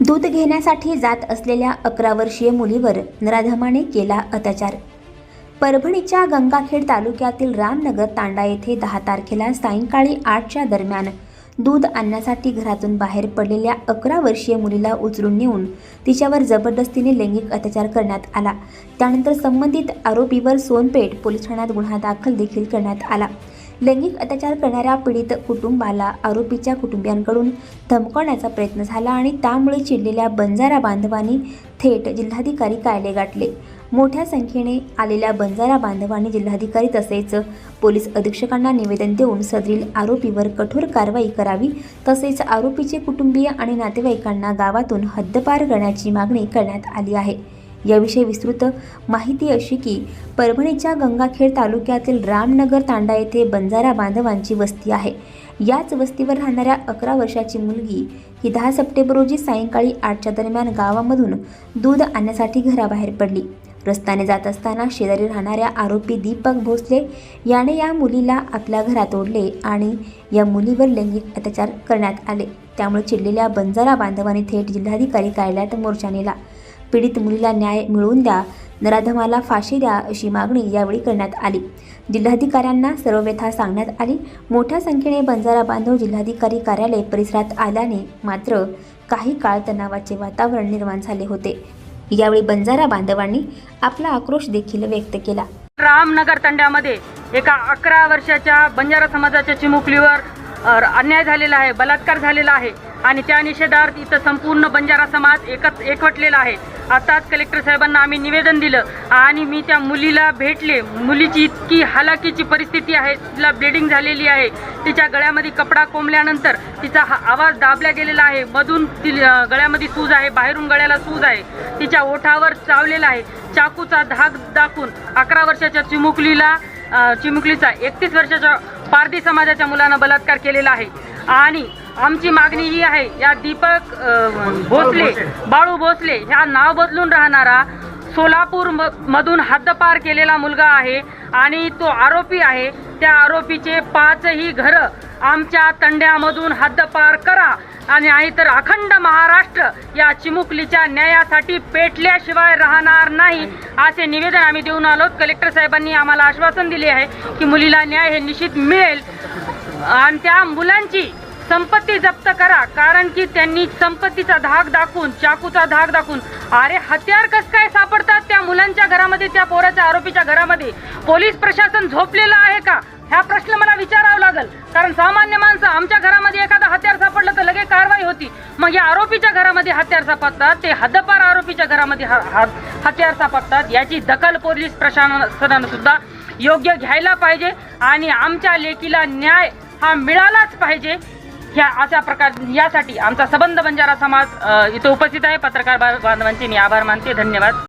दूध घेण्यासाठी जात असलेल्या अकरा वर्षीय मुलीवर नराधमाने केला अत्याचार. परभणीच्या गंगाखेड तालुक्यातील रामनगर तांडा येथे दहा तारखेला सायंकाळी आठच्या दरम्यान दूध आणण्यासाठी घरातून बाहेर पडलेल्या अकरा वर्षीय मुलीला उचलून नेऊन तिच्यावर जबरदस्तीने लैंगिक अत्याचार करण्यात आला. त्यानंतर संबंधित आरोपीवर सोनपेठ पोलीस ठाण्यात गुन्हा दाखल देखील करण्यात आला. लैंगिक अत्याचार करणाऱ्या पीडित कुटुंबाला आरोपीच्या कुटुंबियांकडून धमकवण्याचा प्रयत्न झाला आणि त्यामुळे चिडलेल्या बंजारा बांधवांनी थेट जिल्हाधिकारी कार्यालय गाठले. मोठ्या संख्येने आलेल्या बंजारा बांधवांनी जिल्हाधिकारी तसेच पोलीस अधीक्षकांना निवेदन देऊन सदरील आरोपीवर कठोर कारवाई करावी तसेच आरोपीचे कुटुंबीय आणि नातेवाईकांना गावातून हद्दपार करण्याची मागणी करण्यात आली आहे. याविषयी विस्तृत माहिती अशी की परभणीच्या गंगाखेड तालुक्यातील रामनगर तांडा येथे बंजारा बांधवांची वस्ती आहे. याच वस्तीवर राहणाऱ्या अकरा वर्षाची मुलगी ही दहा सप्टेंबर रोजी सायंकाळी आठच्या दरम्यान गावामधून दूध आणण्यासाठी घराबाहेर पडली. रस्त्याने जात असताना शेजारी राहणाऱ्या आरोपी दीपक भोसले याने या मुलीला आपल्या घरात ओढले आणि या मुलीवर लैंगिक अत्याचार करण्यात आले. त्यामुळे चिडलेल्या बंजारा बांधवांनी थेट जिल्हाधिकारी कार्यालयात मोर्चा नेला. पीडित मुलीला न्याय मिळवून द्या नराधमाला फाशी द्या अशी मागणी यावेळी करण्यात आली. जिल्हाधिकाऱ्यांना सर्व व्यथा सांगण्यात आली. मोठ्या संख्येने बंजारा बांधव जिल्हाधिकारी कार्यालय परिसरात आल्याने मात्र काही काळ तणावाचे वातावरण निर्माण झाले होते. यावेळी बंजारा बांधवांनी आपला आक्रोश देखील व्यक्त केला. रामनगर तंड्यामध्ये एका अकरा वर्षाच्या बंजारा समाजाच्या चिमुकलीवर अन्याय झालेला आहे बलात्कार झालेला आहे आणि त्या निषेधार्थ इथं संपूर्ण बंजारा समाज एकच एकवटलेला आहे. आताच कलेक्टर साहेबांना आम्ही निवेदन दिलं आणि मी त्या मुलीला भेटले. मुलीची इतकी हालाकीची परिस्थिती आहे तिला ब्लिडिंग झालेली आहे. तिच्या गळ्यामध्ये कपडा कोंबल्यानंतर तिचा हा आवाज दाबला गेलेला आहे. मधून ति गळ्यामध्ये सूज आहे बाहेरून गळ्याला सूज आहे. तिच्या ओठावर चावलेला आहे. चाकूचा धाक दाखवून अकरा वर्षाच्या चिमुकलीला चिमुकलीचा एकतीस वर्षाच्या पारधी समाजाच्या मुलांना बलात्कार केलेला आहे. आणि आमची मागणी ही आहे या दीपक भोसले बाळू भोसले ह्या नाव बदलून राहणारा सोलापूर म- मधून हद्दपार केलेला मुलगा आहे आणि तो आरोपी आहे. त्या आरोपीचे पाचही घरं आमच्या तंड्यामधून हद्दपार करा. आणि नाहीतर अखंड महाराष्ट्र या चिमुकलीच्या न्यायासाठी पेटल्याशिवाय राहणार नाही असे निवेदन आम्ही देऊन आलो कलेक्टर साहेबांनी आम्हाला आश्वासन दिले आहे की मुलीला न्याय हे निश्चित मिळेल. आणि त्या मुलांची संपत्ती जप्त करा कारण की त्यांनी संपत्तीचा धाक दाखवून चाकूचा धाक दाखवून अरे हत्यार कस काय सापडतात त्या मुलांच्या घरामध्ये त्या पोराच्या आरोपीच्या घरामध्ये? पोलीस प्रशासन झोपलेलं आहे का? ह्या प्रश्न मला विचारावा लागेल. कारण सामान्य माणसं आमच्या घरामध्ये एखादा हत्यार सापडलं तर लगेच कारवाई होती. मग या आरोपीच्या घरामध्ये हत्यार सापडतात. ते हद्दपार आरोपीच्या घरामध्ये हत्यार सापडतात. याची दखल पोलीस प्रशासनानं सुद्धा योग्य घ्यायला पाहिजे आणि आमच्या लेकीला न्याय हा मिळालाच पाहिजे ह्या अशा प्रकार यासाठी आमचा सबंध बंजारा समाज इथं उपस्थित आहे. पत्रकार बांधवांचे मी आभार मानते. धन्यवाद.